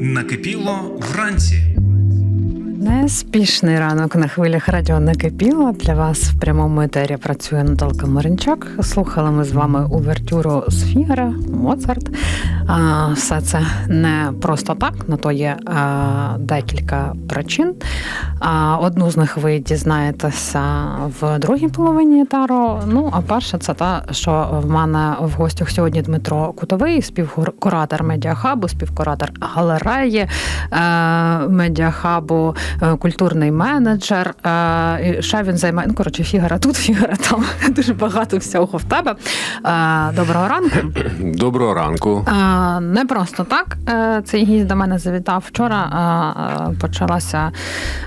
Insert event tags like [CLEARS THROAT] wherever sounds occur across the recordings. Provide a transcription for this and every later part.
Накипіло вранці. Неспішний ранок на хвилях радіо накипіло. Для вас в прямому етері працює Наталка Маринчак. Слухали ми з вами увертюру з Фігара, Моцарт. А, Все це не просто так, на то є а, декілька причин. А, Одну з них ви дізнаєтеся в другій половині етару. Ну, а перша це та, що в мене в гостях сьогодні Дмитро Кутовий, співкуратор медіахабу, співкуратор галереї е, медіахабу, культурний менеджер. Е, ще він займає ну, коротше, фігара тут, [LAUGHS] фігара там. Дуже багато всього в тебе. Е, Доброго ранку. [CLEARS THROAT] Доброго ранку. Е, Не просто так. е, Цей гість до мене завітав вчора. е, е, Почалася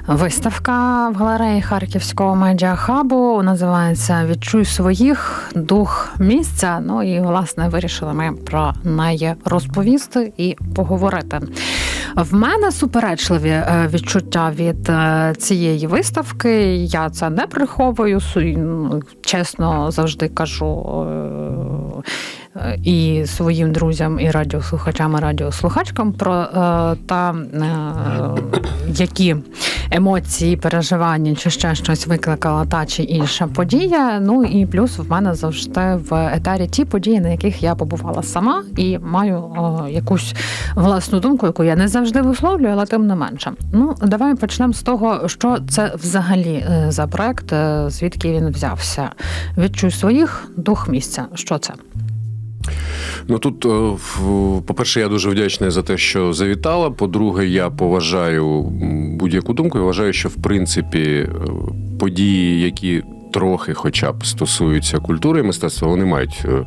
виставка в галереї Харківського медіахабу. Називається Відчуй своїх дух місця. Ну і власне вирішили ми про неї розповісти і поговорити. В мене суперечливі е, відчуття від е, цієї виставки. Я це не приховую. Чесно завжди кажу. І своїм друзям, і радіослухачам, і радіослухачкам про е, та е, які емоції, переживання чи ще щось викликала та чи інша подія. Ну і плюс в мене завжди в етері ті події, на яких я побувала сама, і маю е, якусь власну думку, яку я не завжди висловлюю, але тим не менше. Ну давай почнемо з того, що це взагалі за проект, звідки він взявся. Відчуй своїх дух місця. Що це? Ну тут, е, по-перше, я дуже вдячний за те, що завітала. По-друге, я поважаю будь-яку думку. Я вважаю, що в принципі е, події, які трохи, хоча б стосуються культури і мистецтва, вони мають е,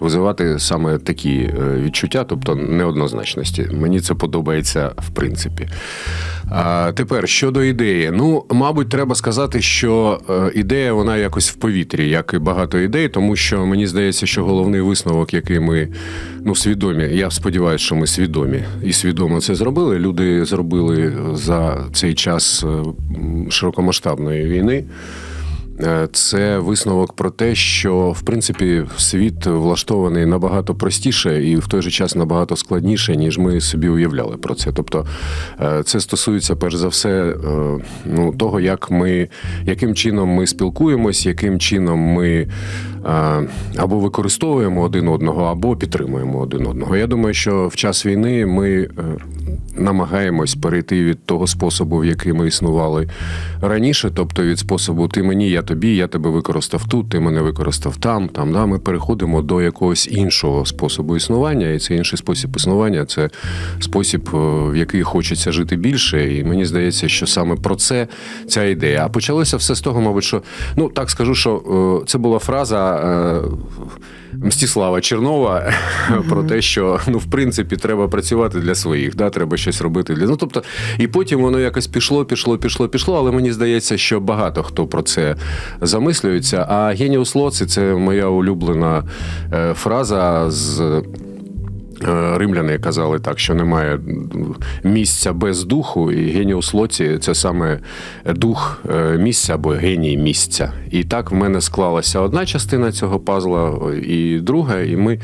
визивати саме такі е, відчуття, тобто неоднозначності. Мені це подобається в принципі. А тепер щодо ідеї, ну мабуть, треба сказати, що е, ідея вона якось в повітрі, як і багато ідей, тому що мені здається, що головний висновок, який ми ну свідомі, я сподіваюся, що ми свідомі і свідомо це зробили. Люди зробили за цей час широкомасштабної війни. Е, Це висновок про те, що в принципі світ влаштований набагато простіше і в той же час набагато складніше, ніж ми собі уявляли про це. Тобто е, це стосується перш за все е, ну, того, як ми, яким чином ми спілкуємось, яким чином ми або використовуємо один одного, або підтримуємо один одного. Я думаю, що в час війни ми намагаємось перейти від того способу, в який ми існували раніше, тобто від способу ти мені, я тобі, я тебе використав тут, ти мене використав там. Там да, ми переходимо до якогось іншого способу існування, і цей інший спосіб існування це спосіб, е, в який хочеться жити більше. І мені здається, що саме про це ця ідея. А почалося все з того, мабуть, що ну так скажу, що е, це була фраза. Мстіслава Чернова [LAUGHS] про те, що ну в принципі треба працювати для своїх, да, треба щось робити для ну тобто, і потім воно якось пішло, пішло, пішло, пішло. Але мені здається, що багато хто про це замислюється. А геніус лоци це моя улюблена е, фраза з. Е, Римляни казали так, що немає місця без духу, і геніус лоці це саме дух е, місця або геній місця. І так в мене склалася одна частина цього пазла, і друга, і ми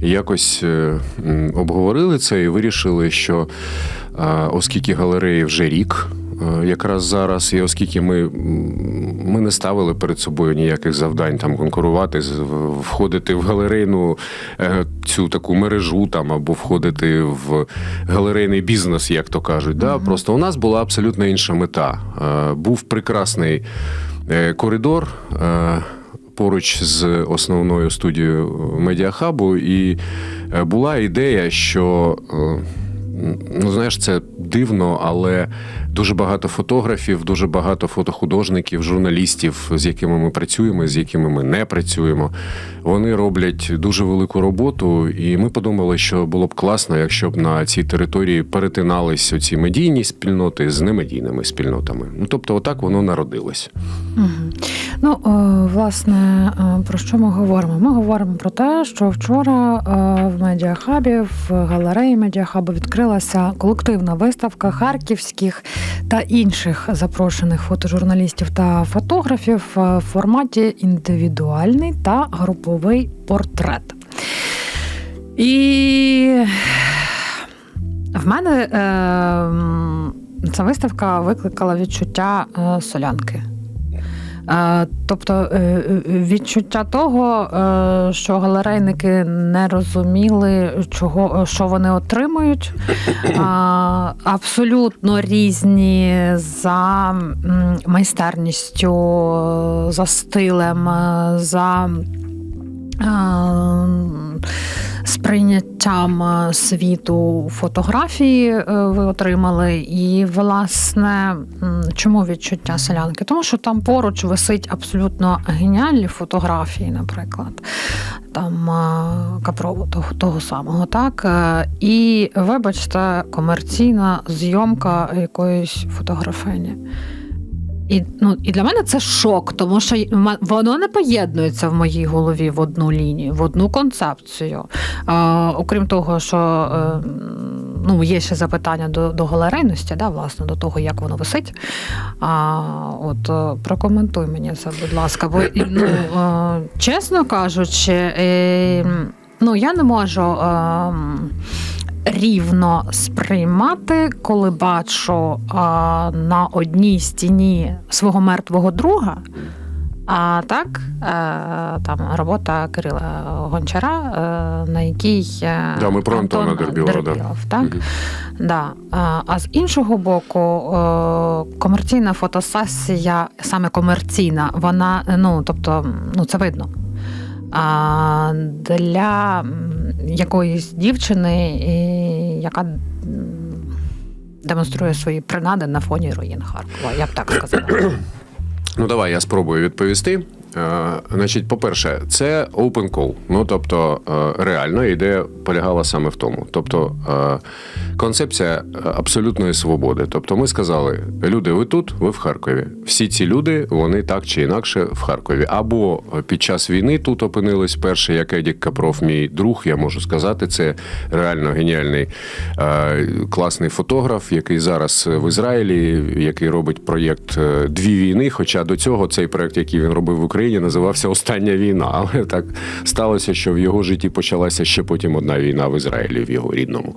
якось е, обговорили це і вирішили, що оскільки галереї вже рік. Е, Якраз зараз, і оскільки ми, ми не ставили перед собою ніяких завдань там конкурувати, входити в галерейну е, цю таку мережу там або входити в галерейний бізнес, як то кажуть. Да? Просто у нас була абсолютно інша мета. Е, Був прекрасний коридор. Поруч з основною студією медіахабу, і була ідея, що ну знаєш, це дивно, але дуже багато фотографів, дуже багато фотохудожників, журналістів, з якими ми працюємо, з якими ми не працюємо. Вони роблять дуже велику роботу, і ми подумали, що було б класно, якщо б на цій території перетинались оці медійні спільноти з немедійними спільнотами. Ну тобто, отак воно народилось. Ну, е, власне, е, про що ми говоримо? Ми говоримо про те, що вчора е, в медіахабі, в галереї медіахабу відкрилася колективна виставка харківських та інших запрошених фотожурналістів та фотографів в форматі індивідуальний та груповий портрет. І в мене е, ця виставка викликала відчуття е, солянки. Тобто е, е, відчуття того, е, що галерейники не розуміли, чого, що вони отримують. Абсолютно різні за майстерністю, за стилем, за сприйняттям е, світу фотографії е, ви отримали. І, власне, чому відчуття селянки? Тому що там поруч висить абсолютно геніальні фотографії, наприклад. Там е, Капрову того, того самого, так. І, вибачте, комерційна зйомка якоїсь фотографині. І, ну, і для мене це шок, тому що воно не поєднується в моїй голові в одну лінію, в одну концепцію. А, окрім того, що е, ну, є ще запитання до, до галерейності, да, власне, до того, як воно висить. А, от е, прокоментуй мені це, будь ласка. Бо ну, е, чесно кажучи, е, ну, я не можу. Е, рівно сприймати, коли бачу а, на одній стіні свого мертвого друга. А так, е, там робота Кирила Гончара, е, на якій е, Да, ми про Антон Антона Дербілова, да. Дербілов, так? Мгм. Да. А- з іншого боку, комерційна фотосесія, саме комерційна, вона ну, тобто, ну це видно. А для якоїсь дівчини, яка демонструє свої принади на фоні руїн Харкова, я б так сказала. Ну, давай я спробую відповісти. Е, значить, по-перше, це open call. Ну, тобто, е, реально ідея полягала саме в тому. Тобто, е, концепція абсолютної свободи. Тобто, ми сказали: люди, ви тут, ви в Харкові. Всі ці люди, вони так чи інакше в Харкові. Або під час війни тут опинились перший, як Едік Капров, мій друг, я можу сказати, це реально геніальний класний фотограф, який зараз в Ізраїлі, який робить проєкт Дві війни. Хоча до цього цей проєкт, який він робив в Україні, називався Остання війна. Але так сталося, що в його житті почалася ще потім одна війна в Ізраїлі, в його рідному.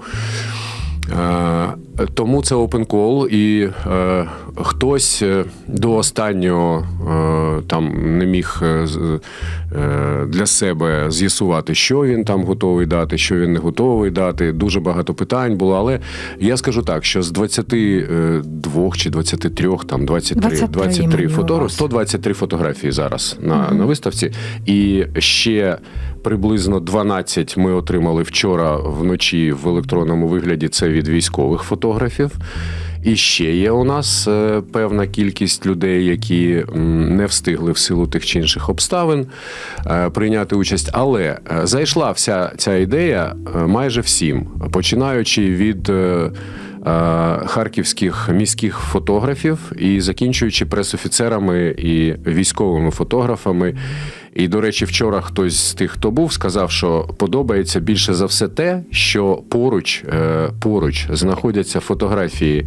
Е, Тому це open call, і е, хтось е, до останнього е, там не міг е, для себе з'ясувати, що він там готовий дати, що він не готовий дати. Дуже багато питань було. Але я скажу так, що з 22 чи 23, там 23, 23 23 мені у фото, вас. 123 фотографії зараз на, на виставці. І ще приблизно 12 ми отримали вчора вночі в електронному вигляді. Це від військових фотографів. І ще є у нас е, певна кількість людей, які не встигли в силу тих чи інших обставин е, прийняти участь. Але е, зайшла вся ця ідея майже всім, починаючи від. Е, Харківських міських фотографів і закінчуючи пресофіцерами і військовими фотографами. І, до речі, вчора хтось з тих, хто був, сказав, що подобається більше за все те, що поруч, е, поруч знаходяться фотографії.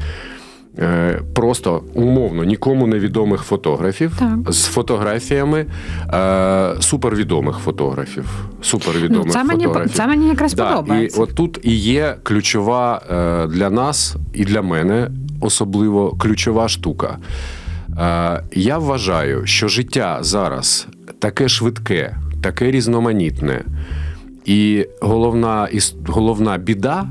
Е, Просто умовно нікому невідомих фотографів Так. з фотографіями е, супервідомих фотографів. Супервідомих Ну, це, мені, це мені якраз Да, і подобається. от тут і є ключова е, для нас і для мене особливо ключова штука. Е, Я вважаю, що життя зараз таке швидке, таке різноманітне, і головна, іс- головна біда,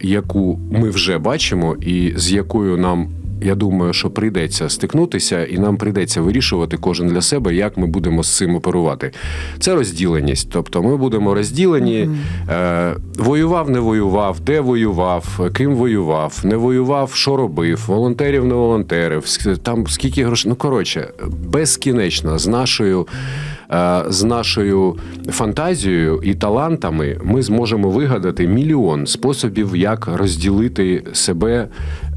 яку ми вже бачимо, і з якою нам. Я думаю, що прийдеться стикнутися, і нам прийдеться вирішувати кожен для себе, як ми будемо з цим оперувати. Це розділеність. Тобто ми будемо розділені. Е, воював, не воював, де воював, ким воював, не воював, що робив, волонтерів, не волонтерів, там скільки грошей. Ну коротше, безкінечно з нашою. Е, З нашою фантазією і талантами ми зможемо вигадати мільйон способів, як розділити себе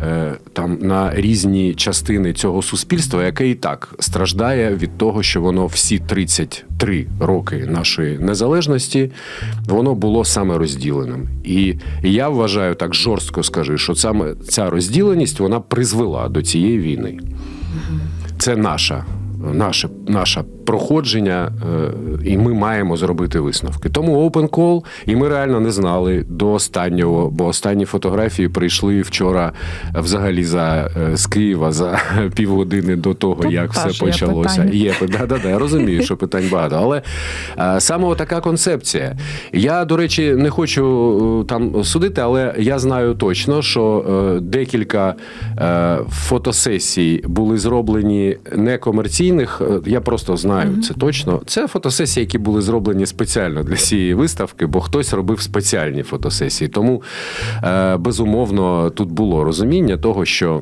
е, там на різні частини цього суспільства, яке і так страждає від того, що воно всі 33 роки нашої незалежності воно було саме розділеним. І я вважаю так жорстко скажу, що саме ця розділеність вона призвела до цієї війни. Це наша, наша, наша проходження, е, і ми маємо зробити висновки. Тому open call, і ми реально не знали до останнього, бо останні фотографії прийшли вчора е, взагалі за е, з Києва за [LAUGHS] півгодини до того, Тут як все теж є почалося. питання. Да, да, да, я розумію, що питань багато. Але саме така концепція. Я, до речі, не хочу там судити, але я знаю точно, що декілька фотосесій були зроблені некомерційних. Я просто знаю це точно. Це фотосесії, які були зроблені спеціально для цієї виставки, бо хтось робив спеціальні фотосесії. Тому е, безумовно тут було розуміння того, що.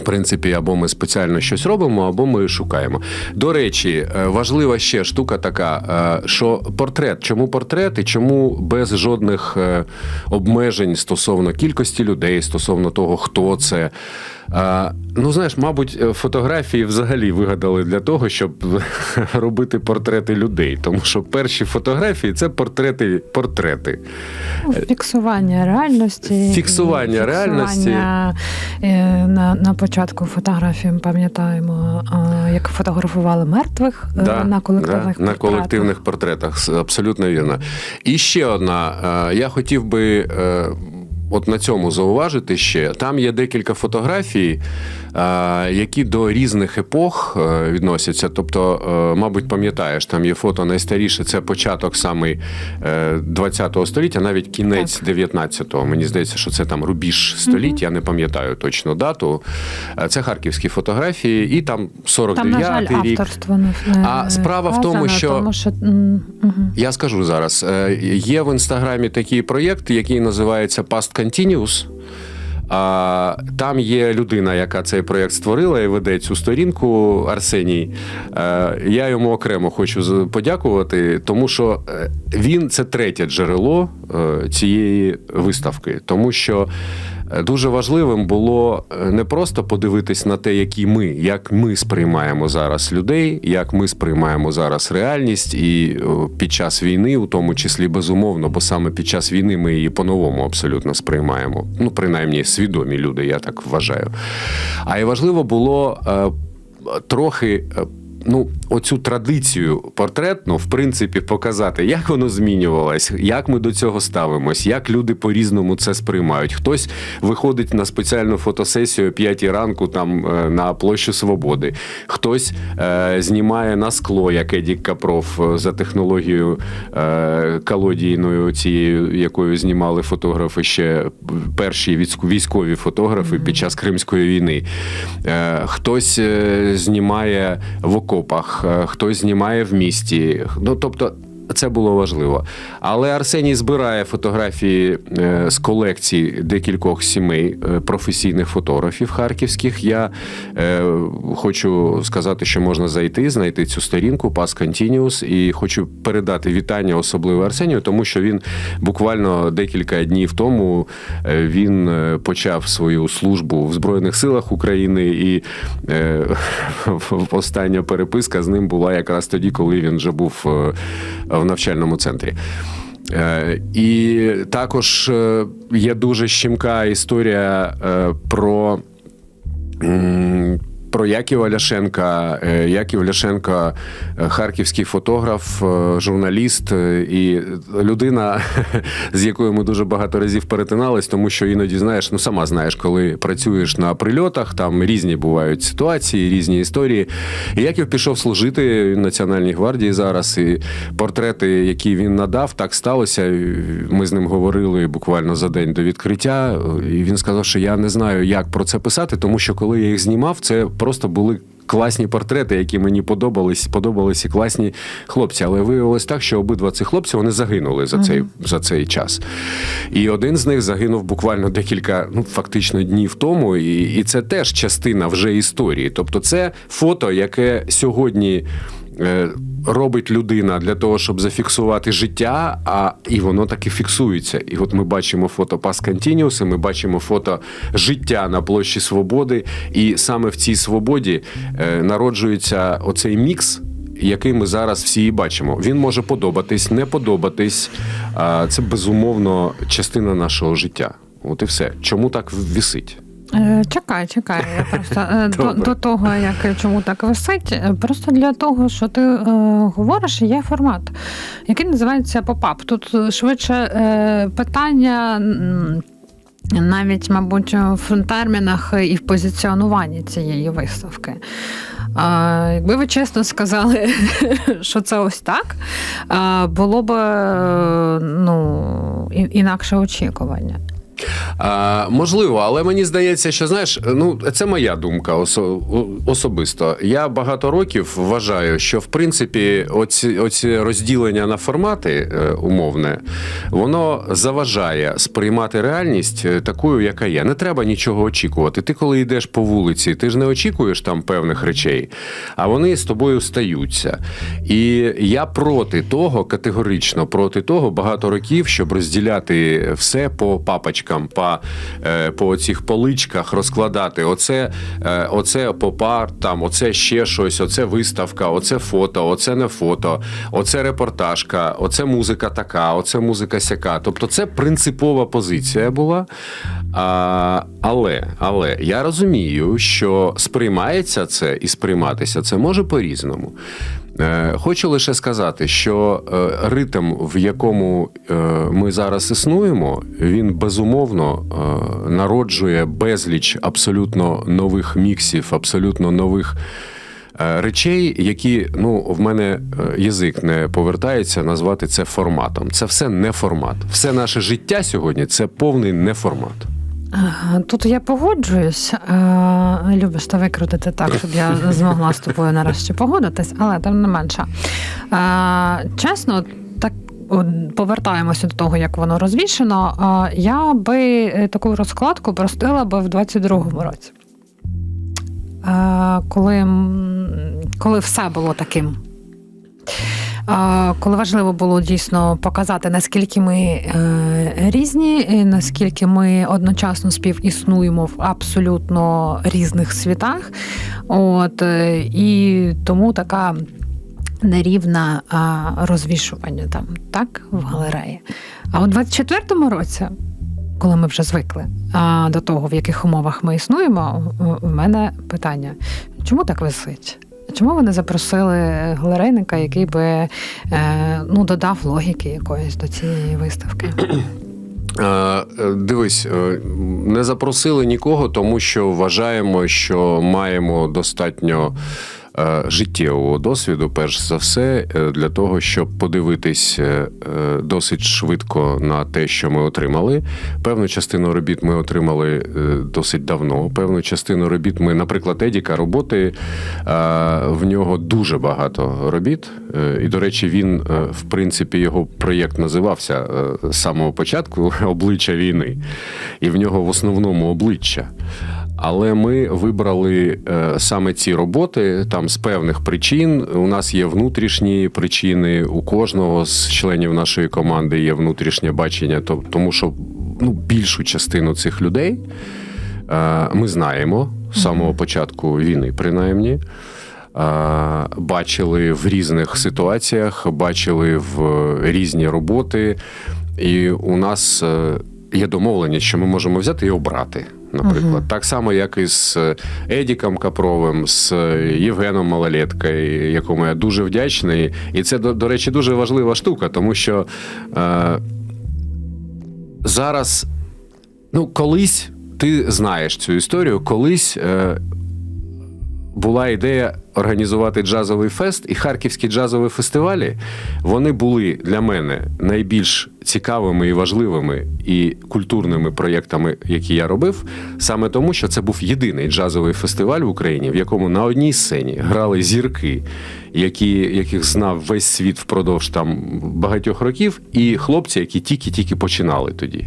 В принципі, або ми спеціально щось робимо, або ми шукаємо. До речі, е, важлива ще штука така, е, що портрет, чому портрет і чому без жодних е, обмежень стосовно кількості людей, стосовно того, хто це. Е, Ну, знаєш, мабуть, е, фотографії взагалі вигадали для того, щоб [LAUGHS] робити портрети людей. Тому що перші фотографії це портрети, портрети. Ну, Фіксування реальності. Фіксування і реальності. е, На, на початку фотографії ми пам'ятаємо, як фотографували мертвих е, Да, на колективних да, на колективних портретах. Абсолютно вірно. І ще одна. Я хотів би. От на цьому зауважити ще там є декілька фотографій, які до різних епох е, відносяться. Тобто, е, мабуть, пам'ятаєш, там є фото найстаріше, це початок саме 20-го століття, навіть кінець 19-го. Мені здається, що це там рубіж століття, я не пам'ятаю точно дату. Е, Це харківські фотографії, і там Там, на жаль, 49-й рік. авторство не А справа в тому, що- тому що. Я скажу зараз: є в інстаграмі такий проєкт, який називається Past Continuous. А, там є людина, яка цей проєкт створила і веде цю сторінку Арсеній. Е, я йому окремо хочу подякувати, тому що е, він це третє джерело е, цієї виставки, тому що. Е, Дуже важливим було е, не просто подивитись на те, які ми, як ми сприймаємо зараз людей, як ми сприймаємо зараз реальність, і під час війни, у тому числі безумовно, бо саме під час війни ми її по-новому абсолютно сприймаємо. Ну, принаймні, свідомі люди, я так вважаю. А і важливо було е, трохи. Ну, оцю традицію портретну, в принципі, показати, як воно змінювалось, як ми до цього ставимось, як люди по-різному це сприймають. Хтось виходить на спеціальну фотосесію о 5 ранку там е, на площу Свободи, хтось е, знімає на скло, як Едік Капров е, за технологією е, колодійною, цією, якою знімали фотографи ще перші військові фотографи під час Кримської війни. Е, хтось е, знімає в окопах, е, хтось знімає в місті. Ну, тобто. Це було важливо. Але Арсеній збирає фотографії е, з колекції декількох сімей е, професійних фотографів харківських. Я е, хочу сказати, що можна зайти, знайти цю сторінку Pass Continuous, і хочу передати вітання особливо Арсенію, тому що він буквально декілька днів тому він почав свою службу в Збройних силах України, і [LAUGHS] остання переписка з ним була якраз тоді, коли він вже був в навчальному центрі. Е, І також е, є дуже щемка історія е, про. Про Яківа Ляшенка. Е, Яків Ляшенко е, харківський фотограф, е, журналіст і людина, [LAUGHS] з якою ми дуже багато разів перетинались, тому що іноді знаєш, ну сама знаєш, коли працюєш на прильотах, там різні бувають ситуації, різні історії. І Яків пішов служити в Національній гвардії зараз. І портрети, які він надав, так сталося. Ми з ним говорили буквально за день до відкриття. І він сказав, що я не знаю, як про це писати, тому що коли я їх знімав, це просто були. Класні портрети, які мені подобались, подобалися класні хлопці. Але виявилось так, що обидва цих хлопці вони загинули за цей, за цей час. І один з них загинув буквально декілька, ну фактично днів тому. І, і це теж частина вже історії. Тобто, це фото, яке сьогодні. Е, Робить людина для того, щоб зафіксувати життя, а і воно таки фіксується. І от ми бачимо фото Пас Continuous, ми бачимо фото життя на площі Свободи. І саме в цій свободі е, народжується оцей мікс, який ми зараз всі і бачимо. Він може подобатись, не подобатись. Це безумовно частина нашого життя. От і все. Чому так вісить? Е, Чекай, чекай. Я [LAUGHS] просто е, до, до того, як чому так висить, е, просто для того, що ти е, говориш, є формат, який називається поп-ап. Тут е, швидше е, питання. Навіть, мабуть, в термінах і в позиціонуванні цієї виставки. А, якби ви чесно сказали, [LAUGHS] що це ось так, було б е, ну, інакше очікування. А, можливо, але мені здається, що знаєш, ну це моя думка осо- особисто. Я багато років вважаю, що в принципі оці, оці розділення на формати е, умовне, воно заважає сприймати реальність е, такою, яка є. Не треба нічого очікувати. Ти, коли йдеш по вулиці, ти ж не очікуєш там певних речей, а вони з тобою стаються. І я проти того, категорично проти того, багато років, щоб розділяти все по папочкам, по, е, по цих поличках розкладати. Оце, е, оце попар, там, оце ще щось, оце виставка, оце фото, оце не фото, оце репортажка, оце музика така, оце музика сяка. Тобто це принципова позиція була. А, але, але я розумію, що сприймається це і сприйматися це може по-різному. Е, Хочу лише сказати, що е, ритм, в якому е, ми зараз існуємо, він безумовно народжує безліч абсолютно нових міксів, абсолютно нових. Речей, які ну в мене язик не повертається назвати це форматом. Це все не формат. Все наше життя сьогодні це повний не формат. Ага, Тут я погоджуюсь. Е, Любиш та викрутити так, щоб я змогла з тобою нарешті погодитись, але тим не менше. Е, Чесно, так. Повертаємося до того, як воно розвішено. Е, Я би таку розкладку простила би в 22-му році. Коли, коли все було таким. Коли важливо було дійсно показати, наскільки ми е, різні, і наскільки ми одночасно співіснуємо в абсолютно різних світах. От, е, і тому така нерівна розвішування там, так, в галереї. А у 24-му році, коли ми вже звикли а, до того, в яких умовах ми існуємо, у мене питання: чому так висить? Чому ви не запросили галерейника, який би е, ну, додав логіки якоїсь до цієї виставки? [CLEARS THROAT] Е, е, Дивись, е, не запросили нікого, тому що вважаємо, що маємо достатньо е, життєвого досвіду, перш за все, е, для того, щоб подивитись е, е, досить швидко на те, що ми отримали. Певну частину робіт ми отримали е, досить давно. Певну частину робіт ми, наприклад, Едіка, роботи е, в нього дуже багато робіт. Е, І, до речі, він, е, в принципі, його проєкт називався е, з самого початку обличчя війни, і в нього в основному обличчя. Але ми вибрали е, саме ці роботи там з певних причин. У нас є внутрішні причини. У кожного з членів нашої команди є внутрішнє бачення, то- тому що ну, більшу частину цих людей е, ми знаємо з самого початку війни, принаймні. Е, Бачили в різних ситуаціях, бачили в різні роботи, і у нас є домовленість, що ми можемо взяти і обрати. Наприклад, так само, як і з Едіком Капровим, з Євгеном Малолеткою, якому я дуже вдячний. І це, до, до речі, дуже важлива штука, тому що е, зараз, ну, колись ти знаєш цю історію, колись. Е, була ідея організувати джазовий фест, і харківські джазові фестивалі вони були для мене найбільш цікавими і важливими і культурними проєктами, які я робив, саме тому, що це був єдиний джазовий фестиваль в Україні, в якому на одній сцені грали зірки, які, яких знав весь світ впродовж там багатьох років, і хлопці, які тільки-тільки починали тоді.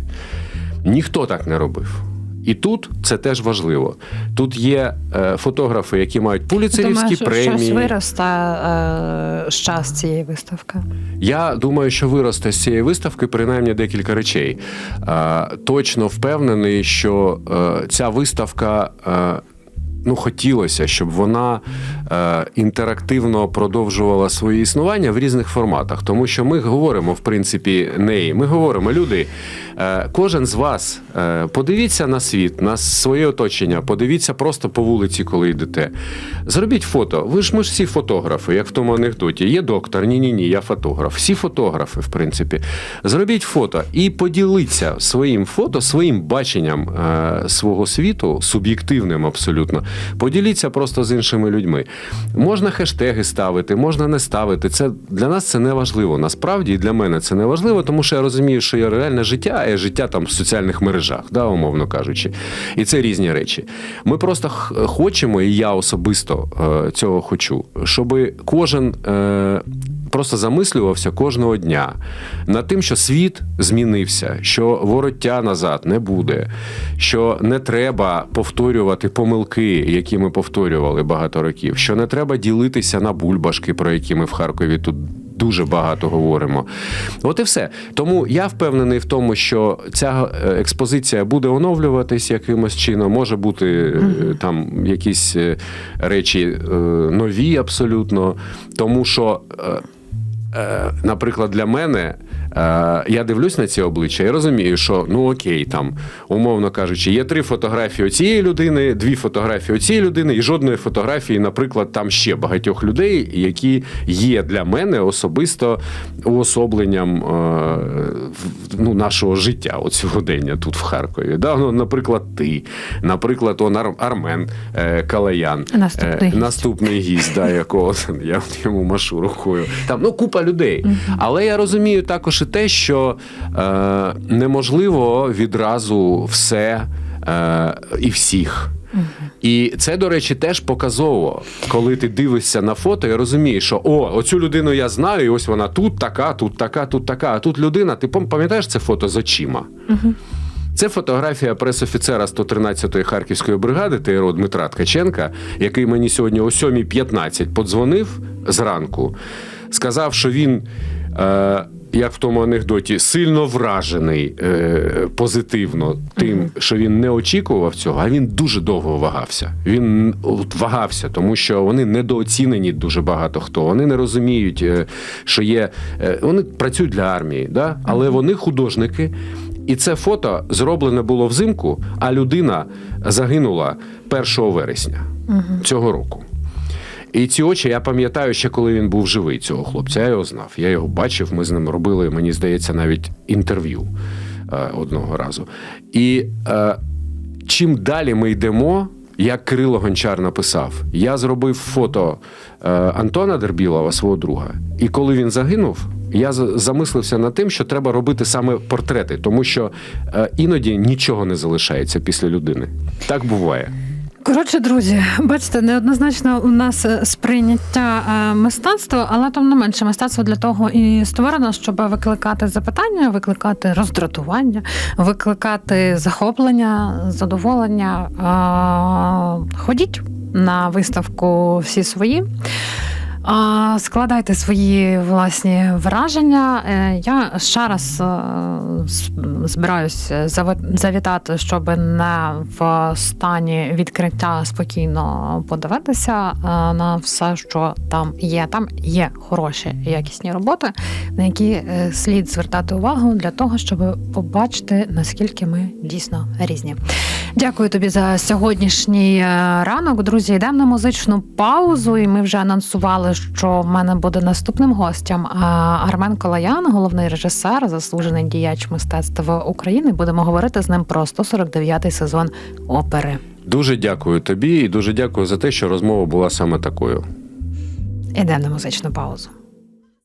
Ніхто так не робив. І тут це теж важливо. Тут є е, фотографи, які мають пуліцерівські премії. щось виросте е, з час цієї виставки? Я думаю, що виросте з цієї виставки принаймні декілька речей. Е, точно впевнений, що е, ця виставка. Е, ну, хотілося, щоб вона е, інтерактивно продовжувала своє існування в різних форматах. Тому що ми говоримо, в принципі, неї. Ми говоримо, люди, е, кожен з вас е, подивіться на світ, на своє оточення, подивіться просто по вулиці, коли йдете. Зробіть фото. Ви ж ми ж всі фотографи, як в тому анекдоті. Є доктор, ні, ні, ні, я фотограф. Всі фотографи, в принципі. Зробіть фото і поділіться своїм фото, своїм баченням е, свого світу, суб'єктивним абсолютно. Поділіться просто з іншими людьми. Можна хештеги ставити, можна не ставити. Це для нас це не важливо. Насправді і для мене це не важливо, тому що я розумію, що є реальне життя, а є життя там в соціальних мережах, да, умовно кажучи. І це різні речі. Ми просто хочемо, і я особисто е, цього хочу, щоб кожен. Просто замислювався кожного дня над тим, що світ змінився, що вороття назад не буде, що не треба повторювати помилки, які ми повторювали багато років, що не треба ділитися на бульбашки, про які ми в Харкові тут дуже багато говоримо. От і все. Тому я впевнений в тому, що ця е, експозиція буде оновлюватись якимось чином. Може бути е, там якісь е, речі нові абсолютно. Тому що. Е, наприклад, для мене я дивлюсь на ці обличчя і розумію, що ну окей, там, умовно кажучи, є три фотографії цієї людини, дві фотографії цієї людини, і жодної фотографії, наприклад, там ще багатьох людей, які є для мене особисто уособленням е, ну, нашого життя, от сьогодення тут в Харкові. Да? Ну, наприклад, ти, наприклад, он Ар- Армен е, Калаян, Наступний е, наступний гість, да, якого [LAUGHS] я йому машу рукою. Там ну купа людей. Але я розумію також і те, що е, неможливо відразу все е, і всіх. І це, до речі, теж показово, коли ти дивишся на фото і розумієш, що о, оцю людину я знаю, і ось вона тут така, тут така, тут така. А тут людина. Ти пам'ятаєш це фото з очима? Це фотографія пресофіцера 113-ї Харківської бригади ТРО Дмитра Ткаченка, який мені сьогодні о 7.15 подзвонив зранку, сказав, що він. Е, як в тому анекдоті, сильно вражений е, позитивно тим, що він не очікував цього, а він дуже довго вагався. Він от, вагався, тому що вони недооцінені дуже багато хто. Вони не розуміють, е, що є. Е, вони працюють для армії, да? але вони художники. І це фото зроблене було взимку, а людина загинула 1 вересня цього року. І ці очі я пам'ятаю ще коли він був живий, цього хлопця. Я його знав. Я його бачив. Ми з ним робили, мені здається, навіть інтерв'ю е, одного разу. І е, чим далі ми йдемо, як Кирило Гончар написав, я зробив фото е, Антона Дербілова, свого друга. І коли він загинув, я замислився над тим, що треба робити саме портрети, тому що е, іноді нічого не залишається після людини. Так буває. Коротше, друзі, бачите, неоднозначно у нас е, сприйняття е, мистецтва, але тим не менше, мистецтво для того і створено, щоб викликати запитання, викликати роздратування, викликати захоплення, задоволення. Е, Ходіть на виставку всі свої. Складайте свої власні враження. Е, Я ще раз е, збираюсь завітати, щоб не в стані відкриття спокійно подивитися е, на все, що там є. Там є хороші якісні роботи, на які слід звертати увагу для того, щоб побачити наскільки ми дійсно різні. Дякую тобі за сьогоднішній ранок. Друзі, йдемо на музичну паузу, і ми вже анонсували, що в мене буде наступним гостем а, Армен Колаян, головний режисер, заслужений діяч мистецтва України. Будемо говорити з ним про 149-й сезон опери. Дуже дякую тобі і дуже дякую за те, що розмова була саме такою. Ідемо на музичну паузу.